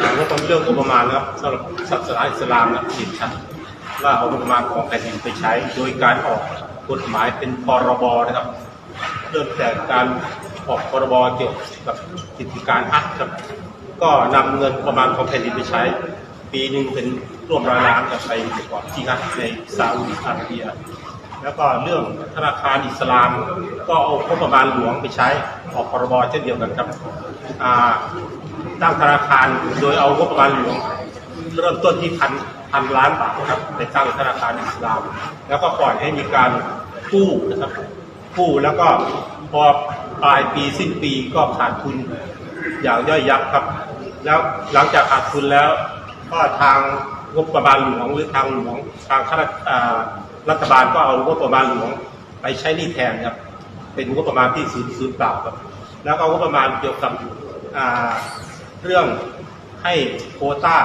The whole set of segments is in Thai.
อ่าแล้วก็เรื่องงบประมาณนะครับสำหรับศาสนาอิสลามนะเห็นชัดว่าเอางบประมาณของแผ่นดินไปใช้ โดยการออกกฎหมายเป็นพรบนะครับเริ่มแต่การออกพรบเกี่ยวกับกิจการฮัทครับ ก็นำเงินประมาณของแผ่นดินไปใช้ ปีหนึ่งเป็นร่วมร้อยล้านกับไปประกอบที่ฮัทในซาอุดิอาระเบีย แล้วก็เรื่องธนาคารอิสลาม ก็เอางบประมาณหลวงไปใช้ออกพรบเช่นเดียวกันครับ ตั้งธนาคารโดยเอางบประมาณหลวงเริ่มต้นที่พันพันล้านบาทครับในตั้งธนาคารอิสลาม แล้วก็ปล่อยให้มีการกู้นะครับกู้แล้วก็พอปลายปีสิ้นปีก็ขาดทุนอย่างย่อยยับครับ แล้วหลังจากขาดทุนแล้ว ก็ทางงบประมาณหลวงหรือทางหลวงทางข้าราชรัฐบาลก็เอางบประมาณหลวงไปใช้หนี้แทนครับ เป็นงบประมาณที่ศูนย์ศูนย์เปล่าครับ แล้วก็งบประมาณเกี่ยวกับ เรื่องให้โคต้า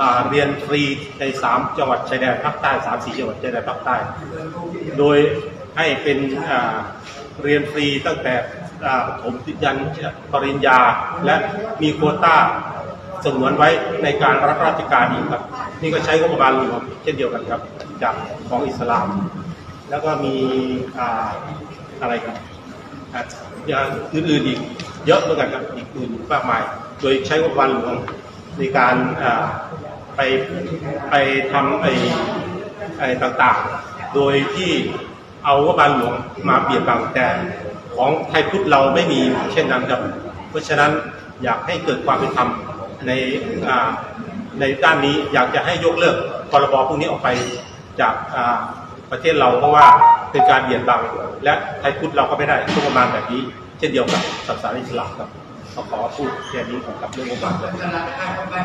อ่าเรียนฟรีในสามจังหวัดชายแดนภาคใต้สามสี่จังหวัดชายแดนภาคใต้ โดยให้เป็นเรียนฟรีตั้งแต่อ่าประถมยันปริญญาและมีโคต้าสงวนไว้ในการรับราชการอีกครับ นี่ก็ใช้งบประมาณรวมเช่นเดียวกันครับ จากของอิสลาม แล้วก็มีออะไรครับ อย่างอื่นๆอีกเยอะเหมือนกันครับอีกอื่นมากมาย โดยใช้งบประมาณหลวงในการไปไปทำไอ้ไอ้ต่างๆ โดยที่เอางบประมาณหลวงมาเบียดบังแต่ของไทยพุทธเราไม่มีเช่นนั้นครับ เพราะฉะนั้นอยากให้เกิดความเป็นธรรมในในด้านนี้อยากจะให้ยกเลิกพรบพวกนี้ออกไปจากประเทศเราเพราะว่า เป็นการเบียดบัง และไทยพุทธเราก็ไม่ได้งบประมาณแบบนี้ เช่นเดียวกับศาสนาอิสลามครับขอขอพูดแค่นี้ของกับเรื่องงบประมาณ